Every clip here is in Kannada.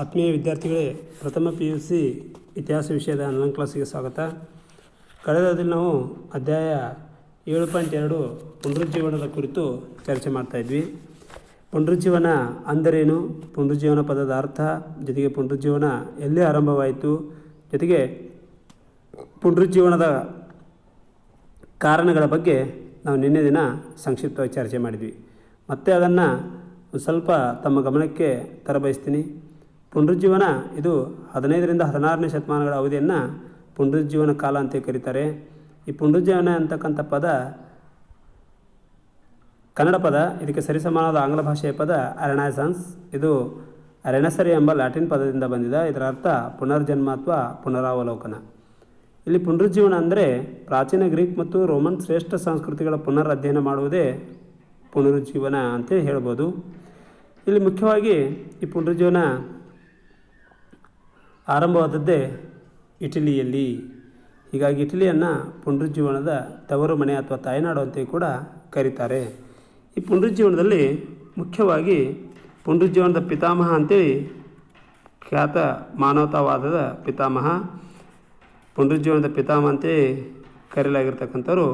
ಆತ್ಮೀಯ ವಿದ್ಯಾರ್ಥಿಗಳೇ, ಪ್ರಥಮ ಪಿ ಯು ಸಿ ಇತಿಹಾಸ ವಿಷಯದ ಆನ್ಲೈನ್ ಕ್ಲಾಸಿಗೆ ಸ್ವಾಗತ. ಕಳೆದ ದಿನ ನಾವು ಅಧ್ಯಾಯ ಏಳು ಪಾಯಿಂಟ್ ಎರಡು ಪುನರುಜ್ಜೀವನದ ಕುರಿತು ಚರ್ಚೆ ಮಾಡ್ತಾಯಿದ್ವಿ ಪುನರುಜ್ಜೀವನ ಅಂದರೇನು? ಪುನರುಜ್ಜೀವನ ಪದದ ಅರ್ಥ, ಜೊತೆಗೆ ಪುನರುಜ್ಜೀವನ ಎಲ್ಲಿ ಆರಂಭವಾಯಿತು? ಜೊತೆಗೆ ಪುನರುಜ್ಜೀವನದ ಕಾರಣಗಳ ಬಗ್ಗೆ ನಾವು ನಿನ್ನೆ ದಿನ ಸಂಕ್ಷಿಪ್ತವಾಗಿ ಚರ್ಚೆ ಮಾಡಿದ್ವಿ. ಮತ್ತೆ ಅದನ್ನು ಸ್ವಲ್ಪ ತಮ್ಮ ಗಮನಕ್ಕೆ ತರಬಯಸ್ತೀನಿ. ಪುನರುಜ್ಜೀವನ ಇದು ಹದಿನೈದರಿಂದ ಹದಿನಾರನೇ ಶತಮಾನಗಳ ಅವಧಿಯನ್ನು ಪುನರುಜ್ಜೀವನ ಕಾಲ ಅಂತ ಕರೀತಾರೆ. ಈ ಪುನರುಜ್ಜೀವನ ಅಂತಕ್ಕಂಥ ಪದ ಕನ್ನಡ ಪದ, ಇದಕ್ಕೆ ಸರಿಸಮಾನವಾದ ಆಂಗ್ಲ ಭಾಷೆಯ ಪದ ಅರೆನಾಸನ್ಸ್ ಇದು ಅರೆನಸರಿ ಎಂಬ ಲ್ಯಾಟಿನ್ ಪದದಿಂದ ಬಂದಿದೆ. ಇದರ ಅರ್ಥ ಪುನರ್ಜನ್ಮ ಅಥವಾ ಪುನರಾವಲೋಕನ. ಇಲ್ಲಿ ಪುನರುಜ್ಜೀವನ ಅಂದರೆ ಪ್ರಾಚೀನ ಗ್ರೀಕ್ ಮತ್ತು ರೋಮನ್ ಶ್ರೇಷ್ಠ ಸಂಸ್ಕೃತಿಗಳ ಪುನರ್ ಅಧ್ಯಯನ ಮಾಡುವುದೇ ಪುನರುಜ್ಜೀವನ ಅಂತ ಹೇಳ್ಬೋದು. ಇಲ್ಲಿ ಮುಖ್ಯವಾಗಿ ಈ ಪುನರುಜ್ಜೀವನ ಆರಂಭವಾದದ್ದೇ ಇಟಲಿಯಲ್ಲಿ. ಹೀಗಾಗಿ ಇಟಲಿಯನ್ನು ಪುನರುಜ್ಜೀವನದ ತವರು ಮನೆ ಅಥವಾ ತಾಯ್ನಾಡು ಅಂತ ಕೂಡ ಕರೀತಾರೆ. ಈ ಪುನರುಜ್ಜೀವನದಲ್ಲಿ ಮುಖ್ಯವಾಗಿ ಪುನರುಜ್ಜೀವನದ ಪಿತಾಮಹ ಅಂತೇಳಿ ಖ್ಯಾತ ಮಾನವತಾವಾದದ ಪಿತಾಮಹ, ಪುನರುಜ್ಜೀವನದ ಪಿತಾಮಹ ಅಂತೇಳಿ ಕರೆಯಲಾಗಿರ್ತಕ್ಕಂಥವ್ರು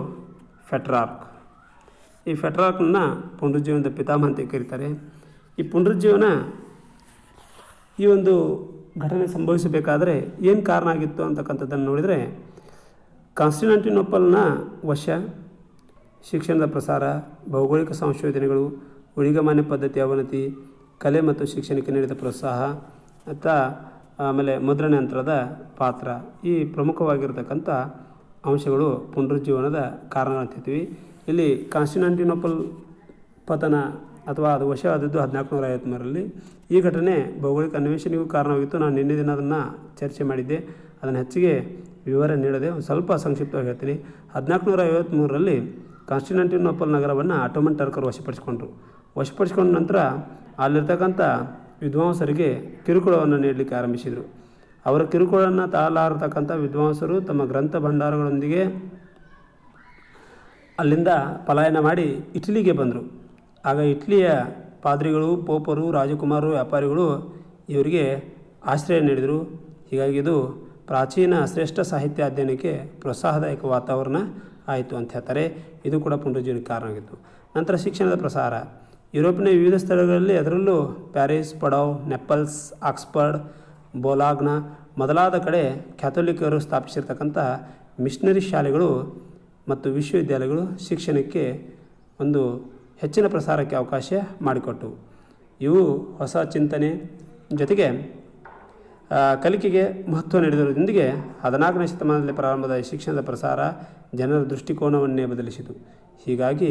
ಫೆಟ್ರಾರ್ಕ್. ಈ ಫೆಟ್ರಾರ್ಕ್ನ ಪುನರುಜ್ಜೀವನದ ಪಿತಾಮಹ ಅಂತ ಕರೀತಾರೆ. ಈ ಪುನರುಜ್ಜೀವನ ಈ ಒಂದು ಘಟನೆ ಸಂಭವಿಸಬೇಕಾದರೆ ಏನು ಕಾರಣ ಆಗಿತ್ತು ಅಂತಕ್ಕಂಥದ್ದನ್ನು ನೋಡಿದರೆ ಕಾನ್ಸ್ಟಿನಾಂಟಿನೋಪಲ್ನ ವಶ, ಶಿಕ್ಷಣದ ಪ್ರಸಾರ, ಭೌಗೋಳಿಕ ಸಂಶೋಧನೆಗಳು, ಉಳಿಗಮಾನ್ಯ ಪದ್ಧತಿ ಅವನತಿ, ಕಲೆ ಮತ್ತು ಶಿಕ್ಷಣಕ್ಕೆ ನೀಡಿದ ಪ್ರೋತ್ಸಾಹ, ಮತ್ತು ಆಮೇಲೆ ಮುದ್ರಣ ಯಂತ್ರದ ಪಾತ್ರ ಈ ಪ್ರಮುಖವಾಗಿರತಕ್ಕಂಥ ಅಂಶಗಳು ಪುನರುಜ್ಜೀವನದ ಕಾರಣ ಅಂತಿದ್ವಿ ಇಲ್ಲಿ ಕಾನ್ಸ್ಟಿನಾಂಟಿನೋಪಲ್ ಪತನ ಅಥವಾ ಅದು ವಶ ಆದದ್ದು ಹದಿನಾಲ್ಕು ನೂರ ಐವತ್ತ್ಮೂರರಲ್ಲಿ ಈ ಘಟನೆ ಭೌಗೋಳಿಕ ಅನ್ವೇಷಣೆಗೂ ಕಾರಣವಾಗಿತ್ತು. ನಾನು ನಿನ್ನೆ ದಿನ ಅದನ್ನು ಚರ್ಚೆ ಮಾಡಿದ್ದೆ. ಅದನ್ನು ಹೆಚ್ಚಿಗೆ ವಿವರ ನೀಡದೆ ಒಂದು ಸ್ವಲ್ಪ ಸಂಕ್ಷಿಪ್ತವಾಗಿ ಹೇಳ್ತೀನಿ. ಹದಿನಾಲ್ಕು ನೂರ ಐವತ್ತ್ಮೂರರಲ್ಲಿ ಕಾನ್ಸ್ಟಿನಾಂಟಿನೋಪಲ್ ನಗರವನ್ನು ಆಟೋಮನ್ ಟರ್ಕರ್ ವಶಪಡಿಸಿಕೊಂಡ್ರು. ವಶಪಡಿಸಿಕೊಂಡ ನಂತರ ಅಲ್ಲಿರ್ತಕ್ಕಂಥ ವಿದ್ವಾಂಸರಿಗೆ ಕಿರುಕುಳವನ್ನು ನೀಡಲಿಕ್ಕೆ ಆರಂಭಿಸಿದರು. ಅವರ ಕಿರುಕುಳನ್ನು ತಾಳಾರತಕ್ಕಂಥ ವಿದ್ವಾಂಸರು ತಮ್ಮ ಗ್ರಂಥ ಭಂಡಾರಗಳೊಂದಿಗೆ ಅಲ್ಲಿಂದ ಪಲಾಯನ ಮಾಡಿ ಇಟಲಿಗೆ ಬಂದರು. ಆಗ ಇಟ್ಲಿಯ ಪಾದ್ರಿಗಳು, ಪೋಪರು, ರಾಜಕುಮಾರರು, ವ್ಯಾಪಾರಿಗಳು ಇವರಿಗೆ ಆಶ್ರಯ ನೀಡಿದರು. ಹೀಗಾಗಿ ಇದು ಪ್ರಾಚೀನ ಶ್ರೇಷ್ಠ ಸಾಹಿತ್ಯ ಅಧ್ಯಯನಕ್ಕೆ ಪ್ರೋತ್ಸಾಹದಾಯಕ ವಾತಾವರಣ ಆಯಿತು ಅಂತ ಹೇಳ್ತಾರೆ. ಇದು ಕೂಡ ಪುನರುಜ್ಜೀವನಕ್ಕೆ ಕಾರಣ ಆಗಿತ್ತು. ನಂತರ ಶಿಕ್ಷಣದ ಪ್ರಸಾರ. ಯುರೋಪಿನ ವಿವಿಧ ಸ್ಥಳಗಳಲ್ಲಿ ಅದರಲ್ಲೂ ಪ್ಯಾರಿಸ್, ಪಡಾವ್, ನೆಪಲ್ಸ್, ಆಕ್ಸ್ಫರ್ಡ್, ಬೋಲಾಗ್ನ ಮೊದಲಾದ ಕಡೆ ಕ್ಯಾಥೋಲಿಕರು ಸ್ಥಾಪಿಸಿರ್ತಕ್ಕಂಥ ಮಿಷನರಿ ಶಾಲೆಗಳು ಮತ್ತು ವಿಶ್ವವಿದ್ಯಾಲಯಗಳು ಶಿಕ್ಷಣಕ್ಕೆ ಒಂದು ಹೆಚ್ಚಿನ ಪ್ರಸಾರಕ್ಕೆ ಅವಕಾಶ ಮಾಡಿಕೊಟ್ಟವು ಇವು ಹೊಸ ಚಿಂತನೆ. ಜೊತೆಗೆ ಕಲಿಕೆಗೆ ಮಹತ್ವ ನೀಡಿದರೊಂದಿಗೆ ಹದಿನಾಲ್ಕನೇ ಶತಮಾನದಲ್ಲಿ ಪ್ರಾರಂಭದ ಶಿಕ್ಷಣದ ಪ್ರಸಾರ ಜನರ ದೃಷ್ಟಿಕೋನವನ್ನೇ ಬದಲಿಸಿತು. ಹೀಗಾಗಿ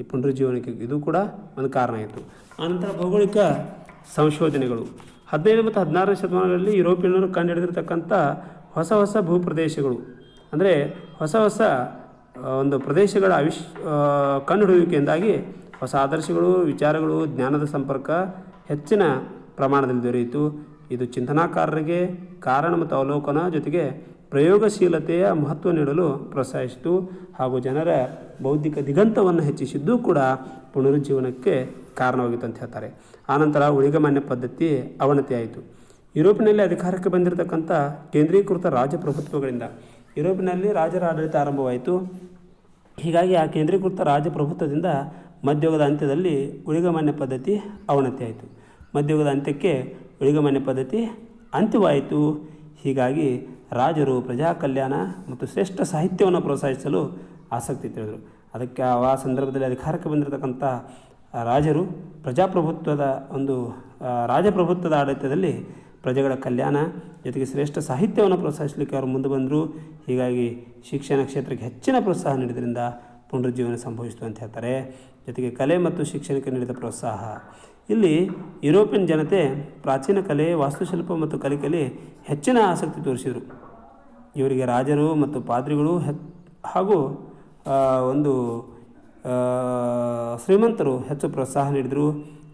ಈ ಪುನರುಜ್ಜೀವನಕ್ಕೆ ಇದು ಕೂಡ ಒಂದು ಕಾರಣ ಆಯಿತು. ಆನಂತರ ಭೌಗೋಳಿಕ ಸಂಶೋಧನೆಗಳು. ಹದಿನೈದು ಮತ್ತು ಹದಿನಾರನೇ ಶತಮಾನದಲ್ಲಿ ಯುರೋಪಿಯನ್ನರು ಕಂಡುಹಿಡಿದಿರತಕ್ಕಂಥ ಹೊಸ ಹೊಸ ಭೂಪ್ರದೇಶಗಳು. ಅಂದರೆ ಹೊಸ ಹೊಸ ಒಂದು ಪ್ರದೇಶಗಳ ಅವಿಶ್ ಕಂಡುಹಿಡಿಯುವಿಕೆಯಿಂದಾಗಿ ಹೊಸ ಆದರ್ಶಗಳು, ವಿಚಾರಗಳು, ಜ್ಞಾನದ ಸಂಪರ್ಕ ಹೆಚ್ಚಿನ ಪ್ರಮಾಣದಲ್ಲಿ ದೊರೆಯಿತು. ಇದು ಚಿಂತನಾಕಾರರಿಗೆ ಕಾರಣ ಮತ್ತು ಅವಲೋಕನ ಜೊತೆಗೆ ಪ್ರಯೋಗಶೀಲತೆಯ ಮಹತ್ವ ನೀಡಲು ಪ್ರೋತ್ಸಾಹಿಸಿತು ಹಾಗೂ ಜನರ ಬೌದ್ಧಿಕ ದಿಗಂತವನ್ನು ಹೆಚ್ಚಿಸಿದ್ದು ಕೂಡ ಪುನರುಜ್ಜೀವನಕ್ಕೆ ಕಾರಣವಾಗಿತ್ತು ಅಂತ ಹೇಳ್ತಾರೆ. ಆನಂತರ ಉಳಿಗಮಾನ್ಯ ಪದ್ಧತಿ ಅವನತಿಯಾಯಿತು. ಯುರೋಪಿನಲ್ಲಿ ಅಧಿಕಾರಕ್ಕೆ ಬಂದಿರತಕ್ಕಂಥ ಕೇಂದ್ರೀಕೃತ ರಾಜಪ್ರಭುತ್ವಗಳಿಂದ ಯುರೋಪಿನಲ್ಲಿ ರಾಜರ ಆಡಳಿತ ಆರಂಭವಾಯಿತು. ಹೀಗಾಗಿ ಆ ಕೇಂದ್ರೀಕೃತ ರಾಜಪ್ರಭುತ್ವದಿಂದ ಮಧ್ಯಯುಗದ ಅಂತ್ಯದಲ್ಲಿ ಉಳಿಗಮಾನ್ಯ ಪದ್ಧತಿ ಅವನತಿ ಆಯಿತು. ಮಧ್ಯಯುಗದ ಅಂತ್ಯಕ್ಕೆ ಉಳಿಗಮಾನ್ಯ ಪದ್ಧತಿ ಅಂತ್ಯವಾಯಿತು. ಹೀಗಾಗಿ ರಾಜರು ಪ್ರಜಾ ಕಲ್ಯಾಣ ಮತ್ತು ಶ್ರೇಷ್ಠ ಸಾಹಿತ್ಯವನ್ನು ಪ್ರೋತ್ಸಾಹಿಸಲು ಆಸಕ್ತಿ ತಿಳಿದರು. ಅದಕ್ಕೆ ಆ ಸಂದರ್ಭದಲ್ಲಿ ಅಧಿಕಾರಕ್ಕೆ ಬಂದಿರತಕ್ಕಂಥ ರಾಜರು ಪ್ರಜಾಪ್ರಭುತ್ವದ ಒಂದು ರಾಜಪ್ರಭುತ್ವದ ಆಡಳಿತದಲ್ಲಿ ಪ್ರಜೆಗಳ ಕಲ್ಯಾಣ ಜೊತೆಗೆ ಶ್ರೇಷ್ಠ ಸಾಹಿತ್ಯವನ್ನು ಪ್ರೋತ್ಸಾಹಿಸಲಿಕ್ಕೆ ಅವರು ಮುಂದೆ ಬಂದರು. ಹೀಗಾಗಿ ಶಿಕ್ಷಣ ಕ್ಷೇತ್ರಕ್ಕೆ ಹೆಚ್ಚಿನ ಪ್ರೋತ್ಸಾಹ ನೀಡಿದ್ರಿಂದ ಪುನರುಜ್ಜೀವನ ಸಂಭವಿಸಿತು ಅಂತ ಹೇಳ್ತಾರೆ. ಜೊತೆಗೆ ಕಲೆ ಮತ್ತು ಶಿಕ್ಷಣಕ್ಕೆ ನೀಡಿದ ಪ್ರೋತ್ಸಾಹ. ಇಲ್ಲಿ ಯುರೋಪಿಯನ್ ಜನತೆ ಪ್ರಾಚೀನ ಕಲೆ, ವಾಸ್ತುಶಿಲ್ಪ ಮತ್ತು ಕಲಿಕೆಯಲ್ಲಿ ಹೆಚ್ಚಿನ ಆಸಕ್ತಿ ತೋರಿಸಿದರು. ಇವರಿಗೆ ರಾಜರು ಮತ್ತು ಪಾದ್ರಿಗಳು ಹಾಗೂ ಒಂದು ಶ್ರೀಮಂತರು ಹೆಚ್ಚು ಪ್ರೋತ್ಸಾಹ ನೀಡಿದರು.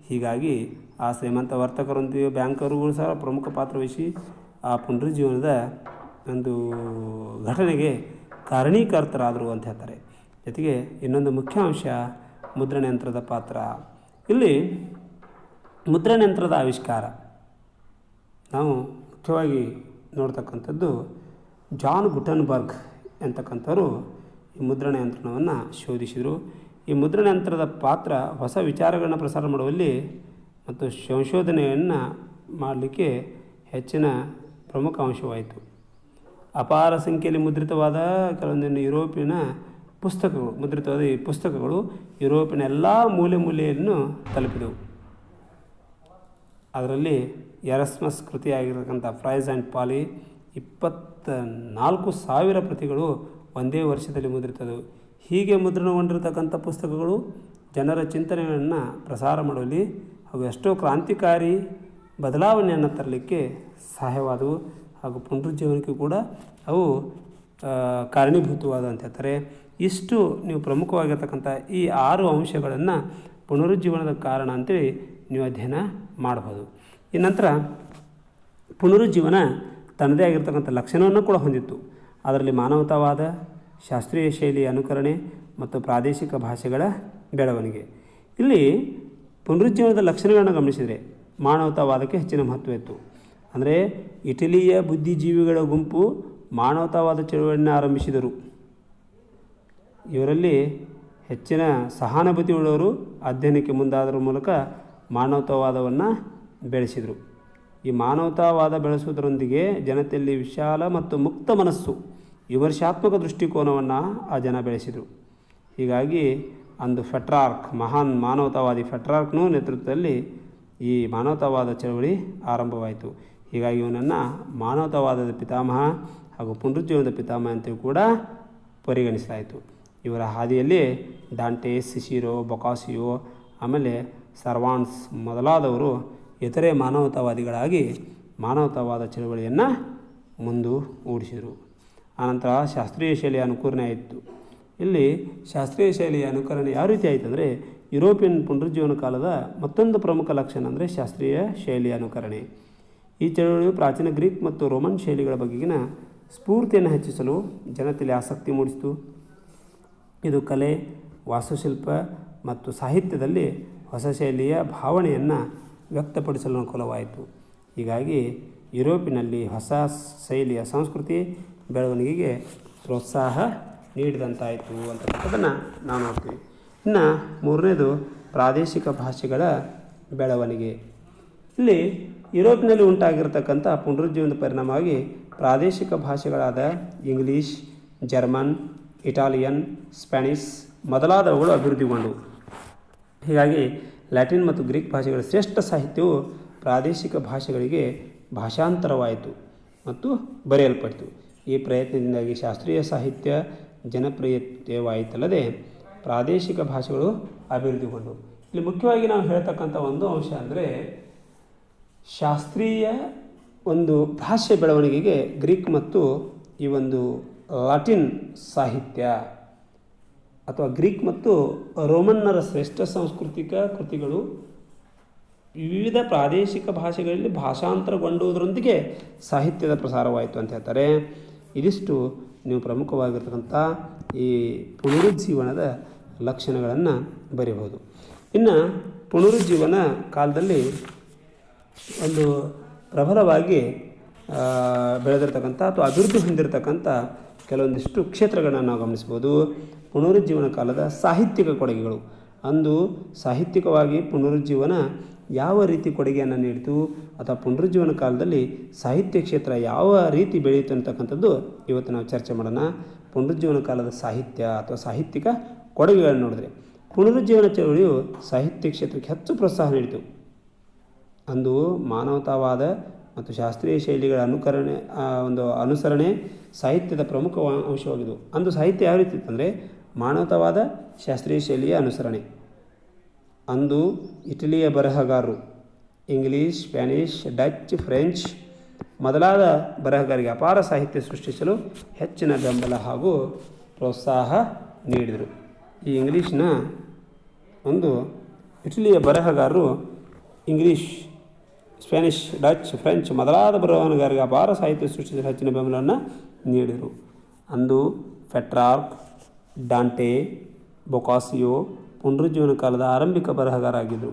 ಹೀಗಾಗಿ ಆ ಶ್ರೀಮಂತ ವರ್ತಕರೊಂದಿಗೆ ಬ್ಯಾಂಕರುಗಳು ಸಹ ಪ್ರಮುಖ ಪಾತ್ರ ವಹಿಸಿ ಆ ಪುನರುಜ್ಜೀವನದ ಒಂದು ಘಟನೆಗೆ ಕಾರಣೀಕರ್ತರಾದರು ಅಂತ ಹೇಳ್ತಾರೆ. ಜೊತೆಗೆ ಇನ್ನೊಂದು ಮುಖ್ಯ ಅಂಶ ಮುದ್ರಣ ಯಂತ್ರದ ಪಾತ್ರ. ಇಲ್ಲಿ ಮುದ್ರಣ ಯಂತ್ರದ ಆವಿಷ್ಕಾರ. ನಾವು ಮುಖ್ಯವಾಗಿ ನೋಡ್ತಕ್ಕಂಥದ್ದು ಜಾನ್ ಗುಟನ್ಬರ್ಗ್ ಎಂತಕ್ಕಂಥವರು ಈ ಮುದ್ರಣ ಯಂತ್ರವನ್ನು ಶೋಧಿಸಿದರು. ಈ ಮುದ್ರಣ ಯಂತ್ರದ ಪಾತ್ರ ಹೊಸ ವಿಚಾರಗಳನ್ನು ಪ್ರಸಾರ ಮಾಡುವಲ್ಲಿ ಮತ್ತು ಸಂಶೋಧನೆಯನ್ನು ಮಾಡಲಿಕ್ಕೆ ಹೆಚ್ಚಿನ ಪ್ರಮುಖ ಅಂಶವಾಯಿತು. ಅಪಾರ ಸಂಖ್ಯೆಯಲ್ಲಿ ಮುದ್ರಿತವಾದ ಕೆಲವೊಂದನ್ನು ಯುರೋಪಿನ ಪುಸ್ತಕಗಳು, ಮುದ್ರಿತವಾದ ಈ ಪುಸ್ತಕಗಳು ಯುರೋಪಿನ ಎಲ್ಲ ಮೂಲೆ ಮೂಲೆಯನ್ನು ತಲುಪಿದವು. ಅದರಲ್ಲಿ ಎರಸ್ಮಸ್ ಕೃತಿಯಾಗಿರ್ತಕ್ಕಂಥ ಫ್ರೈಸ್ ಆ್ಯಂಡ್ ಪಾಲಿ ಇಪ್ಪತ್ತ ನಾಲ್ಕು ಸಾವಿರ ಪ್ರತಿಗಳು ಒಂದೇ ವರ್ಷದಲ್ಲಿ ಮುದ್ರಿತದವು ಹೀಗೆ ಮುದ್ರಣಗೊಂಡಿರತಕ್ಕಂಥ ಪುಸ್ತಕಗಳು ಜನರ ಚಿಂತನೆಗಳನ್ನು ಪ್ರಸಾರ ಮಾಡುವಲ್ಲಿ ಹಾಗೂ ಎಷ್ಟೋ ಕ್ರಾಂತಿಕಾರಿ ಬದಲಾವಣೆಯನ್ನು ತರಲಿಕ್ಕೆ ಸಹಾಯವಾದವು ಹಾಗೂ ಪುನರುಜ್ಜೀವನಕ್ಕೆ ಕೂಡ ಅವು ಕಾರಣೀಭೂತವಾದ ಅಂತ ಹೇಳ್ತಾರೆ ಇಷ್ಟು ನೀವು ಪ್ರಮುಖವಾಗಿರ್ತಕ್ಕಂಥ ಈ ಆರು ಅಂಶಗಳನ್ನು ಪುನರುಜ್ಜೀವನದ ಕಾರಣ ಅಂತೇಳಿ ನೀವು ಅಧ್ಯಯನ ಮಾಡ್ಬೋದು. ಈ ಪುನರುಜ್ಜೀವನ ತನ್ನದೇ ಆಗಿರ್ತಕ್ಕಂಥ ಲಕ್ಷಣವನ್ನು ಕೂಡ ಹೊಂದಿತ್ತು. ಅದರಲ್ಲಿ ಮಾನವತಾವಾದ, ಶಾಸ್ತ್ರೀಯ ಶೈಲಿ ಅನುಕರಣೆ ಮತ್ತು ಪ್ರಾದೇಶಿಕ ಭಾಷೆಗಳ ಬೆಳವಣಿಗೆ. ಇಲ್ಲಿ ಪುನರುಜ್ಜೀವನದ ಲಕ್ಷಣಗಳನ್ನು ಗಮನಿಸಿದರೆ ಮಾನವತಾವಾದಕ್ಕೆ ಹೆಚ್ಚಿನ ಮಹತ್ವ ಇತ್ತು. ಅಂದರೆ ಇಟಲಿಯ ಬುದ್ಧಿಜೀವಿಗಳ ಗುಂಪು ಮಾನವತಾವಾದ ಚಳುವಳಿಯನ್ನು ಆರಂಭಿಸಿದರು. ಇವರಲ್ಲಿ ಹೆಚ್ಚಿನ ಸಹಾನುಭೂತಿ ಉಳ್ಳವರು ಅಧ್ಯಯನಕ್ಕೆ ಮುಂದಾದರ ಮೂಲಕ ಮಾನವತಾವಾದವನ್ನು ಬೆಳೆಸಿದರು. ಈ ಮಾನವತಾವಾದ ಬೆಳೆಸುವುದರೊಂದಿಗೆ ಜನತೆಯಲ್ಲಿ ವಿಶಾಲ ಮತ್ತು ಮುಕ್ತ ಮನಸ್ಸು, ವಿಮರ್ಶಾತ್ಮಕ ದೃಷ್ಟಿಕೋನವನ್ನು ಆ ಜನ ಬೆಳೆಸಿದರು. ಹೀಗಾಗಿ ಅಂದು ಫೆಟ್ರಾರ್ಕ್, ಮಹಾನ್ ಮಾನವತಾವಾದಿ ಫೆಟ್ರಾರ್ಕ್ನ ನೇತೃತ್ವದಲ್ಲಿ ಈ ಮಾನವತಾವಾದ ಚಳವಳಿ ಆರಂಭವಾಯಿತು. ಹೀಗಾಗಿ ಇವನನ್ನು ಮಾನವತಾವಾದದ ಪಿತಾಮಹ ಹಾಗೂ ಪುನರುಜ್ಜೀವನದ ಪಿತಾಮಹ ಅಂತೇಳಿ ಕೂಡ ಪರಿಗಣಿಸಲಾಯಿತು. ಇವರ ಹಾದಿಯಲ್ಲಿ ಡಾಂಟೆ ಸಿಶಿರೋ, ಬೊಕಾಸಿಯೋ, ಆಮೇಲೆ ಸರ್ವಾನ್ಸ್ ಮೊದಲಾದವರು ಇತರೆ ಮಾನವತಾವಾದಿಗಳಾಗಿ ಮಾನವತಾವಾದ ಚಳವಳಿಯನ್ನು ಮುಂದೂಡಿಸಿದರು ಆನಂತರ ಶಾಸ್ತ್ರೀಯ ಶೈಲಿಯ ಅನುಕರಣೆ ಆಯಿತು. ಇಲ್ಲಿ ಶಾಸ್ತ್ರೀಯ ಶೈಲಿಯ ಅನುಕರಣೆ ಯಾವ ರೀತಿ ಆಯಿತು ಅಂದರೆ ಯುರೋಪಿಯನ್ ಪುನರುಜ್ಜೀವನ ಕಾಲದ ಮತ್ತೊಂದು ಪ್ರಮುಖ ಲಕ್ಷಣ ಅಂದರೆ ಶಾಸ್ತ್ರೀಯ ಶೈಲಿಯ ಅನುಕರಣೆ. ಈ ಚಳವಳಿಯು ಪ್ರಾಚೀನ ಗ್ರೀಕ್ ಮತ್ತು ರೋಮನ್ ಶೈಲಿಗಳ ಬಗೆಗಿನ ಸ್ಫೂರ್ತಿಯನ್ನು ಹೆಚ್ಚಿಸಲು ಜನತೆಯಲ್ಲಿ ಆಸಕ್ತಿ ಮೂಡಿಸಿತು. ಇದು ಕಲೆ, ವಾಸ್ತುಶಿಲ್ಪ ಮತ್ತು ಸಾಹಿತ್ಯದಲ್ಲಿ ಹೊಸ ಶೈಲಿಯ ಭಾವನೆಯನ್ನು ವ್ಯಕ್ತಪಡಿಸಲು ಅನುಕೂಲವಾಯಿತು. ಹೀಗಾಗಿ ಯುರೋಪಿನಲ್ಲಿ ಹೊಸ ಶೈಲಿಯ ಸಂಸ್ಕೃತಿ ಬೆಳವಣಿಗೆಗೆ ಪ್ರೋತ್ಸಾಹ ನೀಡಿದಂತಾಯಿತು ಅಂತಕ್ಕಂಥದ್ದನ್ನು ನಾವು ನೋಡ್ತೀವಿ. ಇನ್ನು ಮೂರನೇದು ಪ್ರಾದೇಶಿಕ ಭಾಷೆಗಳ ಬೆಳವಣಿಗೆ. ಇಲ್ಲಿ ಯುರೋಪ್ನಲ್ಲಿ ಉಂಟಾಗಿರತಕ್ಕಂಥ ಪುನರುಜ್ಜೀವನದ ಪರಿಣಾಮವಾಗಿ ಪ್ರಾದೇಶಿಕ ಭಾಷೆಗಳಾದ ಇಂಗ್ಲೀಷ್, ಜರ್ಮನ್ ಇಟಾಲಿಯನ್, ಸ್ಪ್ಯಾನಿಷ್ ಮೊದಲಾದವುಗಳು ಅಭಿವೃದ್ಧಿಗೊಂಡವು ಹೀಗಾಗಿ ಲ್ಯಾಟಿನ್ ಮತ್ತು ಗ್ರೀಕ್ ಭಾಷೆಗಳ ಶ್ರೇಷ್ಠ ಸಾಹಿತ್ಯವು ಪ್ರಾದೇಶಿಕ ಭಾಷೆಗಳಿಗೆ ಭಾಷಾಂತರವಾಯಿತು ಮತ್ತು ಬರೆಯಲ್ಪಟ್ಟಿತು ಈ ಪ್ರಯತ್ನದಿಂದಾಗಿ ಶಾಸ್ತ್ರೀಯ ಸಾಹಿತ್ಯ ಜನಪ್ರಿಯತೆಯವಾಯಿತಲ್ಲದೆ ಪ್ರಾದೇಶಿಕ ಭಾಷೆಗಳು ಅಭಿವೃದ್ಧಿಗೊಂಡವು ಇಲ್ಲಿ ಮುಖ್ಯವಾಗಿ ನಾವು ಹೇಳ್ತಕ್ಕಂಥ ಒಂದು ಅಂಶ ಅಂದರೆ ಶಾಸ್ತ್ರೀಯ ಒಂದು ಭಾಷೆ ಬೆಳವಣಿಗೆಗೆ ಗ್ರೀಕ್ ಮತ್ತು ಈ ಒಂದು ಲಾಟಿನ್ ಸಾಹಿತ್ಯ ಅಥವಾ ಗ್ರೀಕ್ ಮತ್ತು ರೋಮನ್ನರ ಶ್ರೇಷ್ಠ ಸಾಂಸ್ಕೃತಿಕ ಕೃತಿಗಳು ವಿವಿಧ ಪ್ರಾದೇಶಿಕ ಭಾಷೆಗಳಲ್ಲಿ ಭಾಷಾಂತರಗೊಂಡುವುದರೊಂದಿಗೆ ಸಾಹಿತ್ಯದ ಪ್ರಸಾರವಾಯಿತು ಅಂತ ಹೇಳ್ತಾರೆ. ಇದಿಷ್ಟು ನೀವು ಪ್ರಮುಖವಾಗಿರ್ತಕ್ಕಂಥ ಈ ಪುನರುಜ್ಜೀವನದ ಲಕ್ಷಣಗಳನ್ನು ಬರೀಬಹುದು. ಇನ್ನು ಪುನರುಜ್ಜೀವನ ಕಾಲದಲ್ಲಿ ಒಂದು ಪ್ರಬಲವಾಗಿ ಬೆಳೆದಿರ್ತಕ್ಕಂಥ ಅಥವಾ ಅಭಿವೃದ್ಧಿ ಹೊಂದಿರತಕ್ಕಂಥ ಕೆಲವೊಂದಿಷ್ಟು ಕ್ಷೇತ್ರಗಳನ್ನು ನಾವು ಗಮನಿಸ್ಬೋದು ಪುನರುಜ್ಜೀವನ ಕಾಲದ ಸಾಹಿತ್ಯಿಕ ಕೊಡುಗೆಗಳು. ಅಂದು ಸಾಹಿತ್ಯಿಕವಾಗಿ ಪುನರುಜ್ಜೀವನ ಯಾವ ರೀತಿ ಕೊಡುಗೆಯನ್ನು ನೀಡಿತು, ಅಥವಾ ಪುನರುಜ್ಜೀವನ ಕಾಲದಲ್ಲಿ ಸಾಹಿತ್ಯ ಕ್ಷೇತ್ರ ಯಾವ ರೀತಿ ಬೆಳೆಯಿತು ಅಂತಕ್ಕಂಥದ್ದು ಇವತ್ತು ನಾವು ಚರ್ಚೆ ಮಾಡೋಣ. ಪುನರುಜ್ಜೀವನ ಕಾಲದ ಸಾಹಿತ್ಯ ಅಥವಾ ಸಾಹಿತ್ಯಿಕ ಕೊಡುಗೆಗಳನ್ನು ನೋಡಿದ್ರೆ. ಪುನರುಜ್ಜೀವನ ಚಳವಳಿಯು ಸಾಹಿತ್ಯ ಕ್ಷೇತ್ರಕ್ಕೆ ಹೆಚ್ಚು ಪ್ರೋತ್ಸಾಹ ನೀಡಿತು. ಅಂದು ಮಾನವತಾವಾದ ಮತ್ತು ಶಾಸ್ತ್ರೀಯ ಶೈಲಿಗಳ ಅನುಕರಣೆ ಒಂದು ಅನುಸರಣೆ ಸಾಹಿತ್ಯದ ಪ್ರಮುಖ ಅಂಶವಾಗಿದ್ದವು ಅಂದು ಸಾಹಿತ್ಯ ಯಾವ ರೀತಿ ಇತ್ತಂದರೆ ಮಾನವತವಾದ ಶಾಸ್ತ್ರೀಯ ಶೈಲಿಯ ಅನುಸರಣೆ. ಅಂದು ಇಟಲಿಯ ಬರಹಗಾರರು, ಇಂಗ್ಲೀಷ್, ಸ್ಪ್ಯಾನಿಷ್, ಡಚ್, ಫ್ರೆಂಚ್ ಮೊದಲಾದ ಬರಹಗಾರರಿಗೆ ಅಪಾರ ಸಾಹಿತ್ಯ ಸೃಷ್ಟಿಸಲು ಹೆಚ್ಚಿನ ಬೆಂಬಲ ಹಾಗೂ ಪ್ರೋತ್ಸಾಹ ನೀಡಿದರು. ಈ ಇಂಗ್ಲೀಷ್ನ ಒಂದು ಇಟಲಿಯ ಬರಹಗಾರರು ಇಂಗ್ಲೀಷ್ ಸ್ಪ್ಯಾನಿಷ್, ಡಚ್, ಫ್ರೆಂಚ್ ಮೊದಲಾದ ಬರಹಗಾರರಿಗೆ ಅಪಾರ ಸಾಹಿತ್ಯ ಸೃಷ್ಟಿಸಿದ ಹೆಚ್ಚಿನ ಬೆಂಬಲವನ್ನು ನೀಡಿದರು ಅಂದು ಫೆಟ್ರಾರ್ಕ್ ಡಾಂಟೆ, ಬೊಕಾಸಿಯೋ ಪುನರುಜ್ಜೀವನ ಕಾಲದ ಆರಂಭಿಕ ಬರಹಗಾರ ಆಗಿದ್ದರು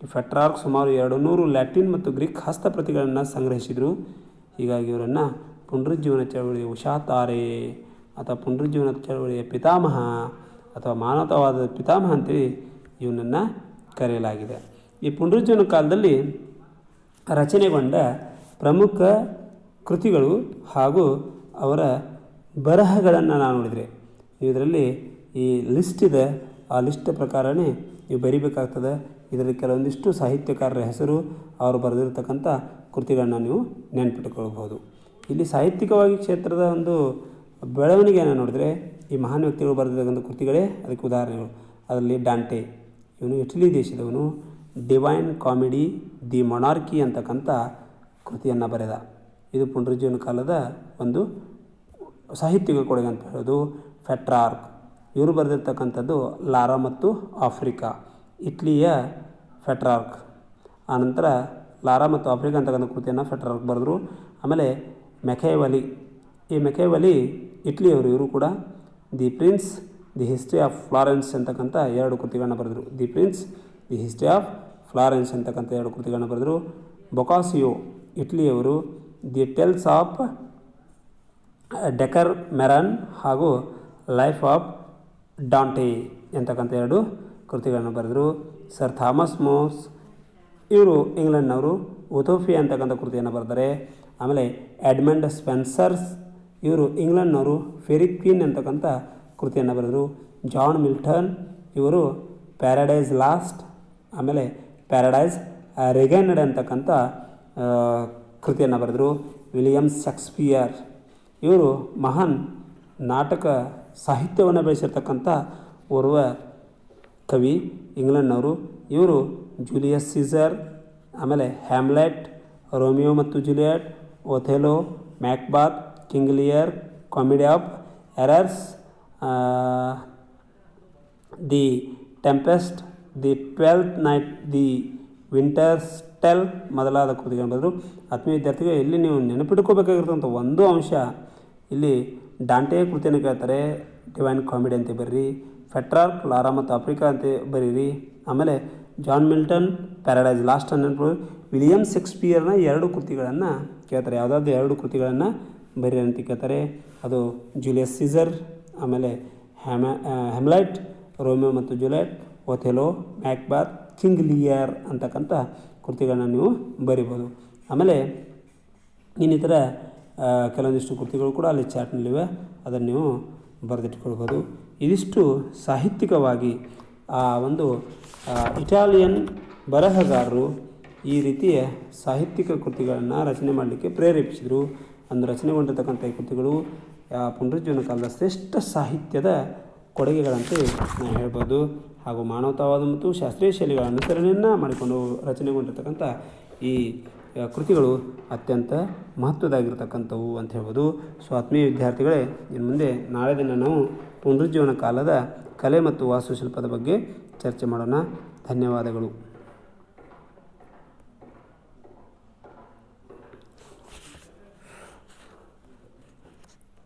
ಈ ಫೆಟ್ರಾರ್ಕ್ ಸುಮಾರು ಎರಡು ನೂರು ಲ್ಯಾಟಿನ್ ಮತ್ತು ಗ್ರೀಕ್ ಹಸ್ತಪ್ರತಿಗಳನ್ನು ಸಂಗ್ರಹಿಸಿದರು. ಹೀಗಾಗಿ ಇವರನ್ನು ಪುನರುಜ್ಜೀವನ ಚಳವಳಿಯ ಉಷಾತಾರೆ ಅಥವಾ ಪುನರುಜ್ಜೀವನ ಚಳವಳಿಯ ಪಿತಾಮಹ ಅಥವಾ ಮಾನವತಾವಾದದ ಪಿತಾಮಹ ಅಂತೇಳಿ ಇವನನ್ನು ಕರೆಯಲಾಗಿದೆ. ಈ ಪುನರುಜ್ಜೀವನ ಕಾಲದಲ್ಲಿ ರಚನೆಗೊಂಡ ಪ್ರಮುಖ ಕೃತಿಗಳು ಹಾಗೂ ಅವರ ಬರಹಗಳನ್ನು ನಾವು ನೋಡಿದರೆ. ಇದರಲ್ಲಿ ಈ ಲಿಸ್ಟ್ ಇದೆ. ಆ ಲಿಸ್ಟ್ ಪ್ರಕಾರನೇ ನೀವು ಬರಿಬೇಕಾಗ್ತದೆ. ಇದರಲ್ಲಿ ಕೆಲವೊಂದಿಷ್ಟು ಸಾಹಿತ್ಯಕಾರರ ಹೆಸರು, ಅವರು ಬರೆದಿರ್ತಕ್ಕಂಥ ಕೃತಿಗಳನ್ನ ನೀವು ನೆನ್ಪಿಟ್ಕೊಳ್ಬೋದು ಇಲ್ಲಿ ಸಾಹಿತ್ಯಿಕವಾಗಿ ಕ್ಷೇತ್ರದ ಒಂದು ಬೆಳವಣಿಗೆಯನ್ನು ನೋಡಿದರೆ, ಈ ಮಹಾನ್ ವ್ಯಕ್ತಿಗಳು ಬರೆದಿರತಕ್ಕಂಥ ಕೃತಿಗಳೇ ಅದಕ್ಕೆ ಉದಾಹರಣೆಗಳು. ಅದರಲ್ಲಿ ಡಾಂಟೆ, ಇವನು ಇಟಲಿ ದೇಶದವನು. ಡಿವೈನ್ ಕಾಮಿಡಿ ದಿ ಮೊನಾರ್ಕಿ ಅಂತಕ್ಕಂಥ ಕೃತಿಯನ್ನು ಬರೆದ. ಇದು ಪುನರುಜ್ಜೀವನ ಕಾಲದ ಒಂದು ಸಾಹಿತ್ಯಿಕ ಕೊಡುಗೆ ಅಂತ ಹೇಳೋದು. ಫೆಟ್ರಾರ್ಕ್ ಇವರು ಬರೆದಿರ್ತಕ್ಕಂಥದ್ದು ಲಾರಾ ಮತ್ತು ಆಫ್ರಿಕಾ. ಇಟ್ಲಿಯ ಫೆಟ್ರಾರ್ಕ್ ಆನಂತರ ಲಾರಾ ಮತ್ತು ಆಫ್ರಿಕಾ ಅಂತಕ್ಕಂಥ ಕೃತಿಯನ್ನು ಫೆಟ್ರಾರ್ಕ್ ಬರೆದರು. ಆಮೇಲೆ ಮೆಕೇವಲಿ ಈ ಮೆಕೇವಲಿ ಇಟ್ಲಿಯವರು ಇವರು ಕೂಡ the prince the history of Florence ಅಂತಕ್ಕಂಥ ಎರಡು ಕೃತಿಗಳನ್ನ ಬರೆದರು. The prince the history of Florence ಅಂತಕ್ಕಂಥ ಎರಡು ಕೃತಿಗಳನ್ನು ಬರೆದರು. ಬೊಕಾಸಿಯೋ ಇಟ್ಲಿಯವರು, the tales of Decameron ಹಾಗೂ ಲೈಫ್ ಆಫ್ ಡಾಂಟೆ ಅಂತಕ್ಕಂಥ ಎರಡು ಕೃತಿಗಳನ್ನು ಬರೆದರು. ಸರ್ ಥಾಮಸ್ ಮೋಸ್ ಇವರು ಇಂಗ್ಲೆಂಡ್ನವರು. ಉಥೋಫಿಯಾ ಅಂತಕ್ಕಂಥ ಕೃತಿಯನ್ನು ಬರೆದರೆ ಆಮೇಲೆ ಎಡ್ಮಂಡ್ ಸ್ಪೆನ್ಸರ್ಸ್ ಇವರು ಇಂಗ್ಲೆಂಡ್ನವರು. ಫೆರಿಕ್ವೀನ್ ಅಂತಕ್ಕಂಥ ಕೃತಿಯನ್ನು ಬರೆದರು. ಜಾನ್ ಮಿಲ್ಟನ್ ಇವರು ಪ್ಯಾರಡೈಸ್ ಲಾಸ್ಟ್. ಆಮೇಲೆ ಪ್ಯಾರಡೈಸ್ ರೆಗೆನಡ್ ಅಂತಕ್ಕಂಥ ಕೃತಿಯನ್ನು ಬರೆದರು ವಿಲಿಯಮ್ ಶೇಕ್ಸ್ಪಿಯರ್. ಇವರು ಮಹಾನ್ ನಾಟಕ ಸಾಹಿತ್ಯವನ್ನು ಬೆಳೆಸಿರ್ತಕ್ಕಂಥ ಓರ್ವ ಕವಿ, ಇಂಗ್ಲೆಂಡ್ನವರು. ಇವರು ಜೂಲಿಯಸ್ ಸೀಸರ್, ಆಮೇಲೆ ಹ್ಯಾಮ್ಲೆಟ್, ರೋಮಿಯೋ ಮತ್ತು Juliet, Othello, Macbeth, King Lear, Comedy of Errors the Tempest the Twelfth Night, the Winter's Tale ಮೊದಲಾದ ಕೃತಿಗಳನ್ನು ಬರೆದರು ಆತ್ಮೀಯ ವಿದ್ಯಾರ್ಥಿಗಳು ಇಲ್ಲಿ ನೀವು ನೆನಪಿಟ್ಕೋಬೇಕಾಗಿರ್ತಕ್ಕಂಥ ಒಂದು ಅಂಶ, ಇಲ್ಲಿ ಡಾಂಟೆಯ ಕೃತಿಯನ್ನು ಕೇಳ್ತಾರೆ. ಡಿವೈನ್ ಕಾಮಿಡಿ ಅಂತ ಬರ್ರಿ ಫೆಟ್ರಾರ್ಕ್ ಲಾರಾ ಮತ್ತು ಆಫ್ರಿಕಾ ಅಂತ ಬರೀರಿ. ಆಮೇಲೆ ಜಾನ್ ಮಿಲ್ಟನ್, ಪ್ಯಾರಡೈಸ್, ಲಾಸ್ಟ್ ನೆನಪು ವಿಲಿಯಮ್ ಶೇಕ್ಸ್ಪಿಯರ್ನ ಎರಡು ಕೃತಿಗಳನ್ನು ಕೇಳ್ತಾರೆ. ಯಾವುದಾದ್ರು ಎರಡು ಕೃತಿಗಳನ್ನು ಬರೀರಿ ಅಂತ ಕೇಳ್ತಾರೆ. ಅದು ಜೂಲಿಯಸ್ ಸೀಸರ್, ಆಮೇಲೆ ಹ್ಯಾಮ ಹ್ಯಾಮ್ಲೈಟ್, ರೋಮಿಯೋ ಮತ್ತು ಜೂಲೈಟ್ ಒಥೆಲೋ ಮ್ಯಾಕ್ಬಾತ್ ಕಿಂಗ್ ಲಿಯರ್ ಅಂತಕ್ಕಂಥ ಕೃತಿಗಳನ್ನ ನೀವು ಬರಿಬೋದು. ಆಮೇಲೆ ಇನ್ನಿತರ ಕೆಲವೊಂದಿಷ್ಟು ಕೃತಿಗಳು ಕೂಡ ಅಲ್ಲಿ ಚಾಟ್ನಲ್ಲಿವೆ ಅದನ್ನು ನೀವು ಬರೆದಿಟ್ಕೊಳ್ಬೋದು. ಇದಿಷ್ಟು ಸಾಹಿತ್ಯಿಕವಾಗಿ, ಆ, ಒಂದು ಇಟಾಲಿಯನ್ ಬರಹಗಾರರು ಈ ರೀತಿಯ ಸಾಹಿತ್ಯಿಕ ಕೃತಿಗಳನ್ನು ರಚನೆ ಮಾಡಲಿಕ್ಕೆ ಪ್ರೇರೇಪಿಸಿದರು. ಅಂದು ರಚನೆಗೊಂಡಿರ್ತಕ್ಕಂಥ ಈ ಕೃತಿಗಳು ಪುನರುಜ್ಜೀವನ ಕಾಲದ ಶ್ರೇಷ್ಠ ಸಾಹಿತ್ಯದ ಕೊಡುಗೆಗಳಂತೆ ನಾವು ಹೇಳ್ಬೋದು. ಹಾಗೂ ಮಾನವತಾವಾದ ಮತ್ತು ಶಾಸ್ತ್ರೀಯ ಶೈಲಿಗಳ ಅನುಸರಣೆಯನ್ನು ಮಾಡಿಕೊಂಡು ರಚನೆಗೊಂಡಿರ್ತಕ್ಕಂಥ ಈ ಕೃತಿಗಳು ಅತ್ಯಂತ ಮಹತ್ವದಾಗಿರ್ತಕ್ಕಂಥವು ಅಂತ ಹೇಳ್ಬೋದು. ಸ್ವಾತ್ಮೀಯ ವಿದ್ಯಾರ್ಥಿಗಳೇ, ಇನ್ನು ಮುಂದೆ ನಾಳೆ ದಿನ ನಾವು ಪುನರುಜ್ಜೀವನ ಕಾಲದ ಕಲೆ ಮತ್ತು ವಾಸ್ತುಶಿಲ್ಪದ ಬಗ್ಗೆ ಚರ್ಚೆ ಮಾಡೋಣ. ಧನ್ಯವಾದಗಳು.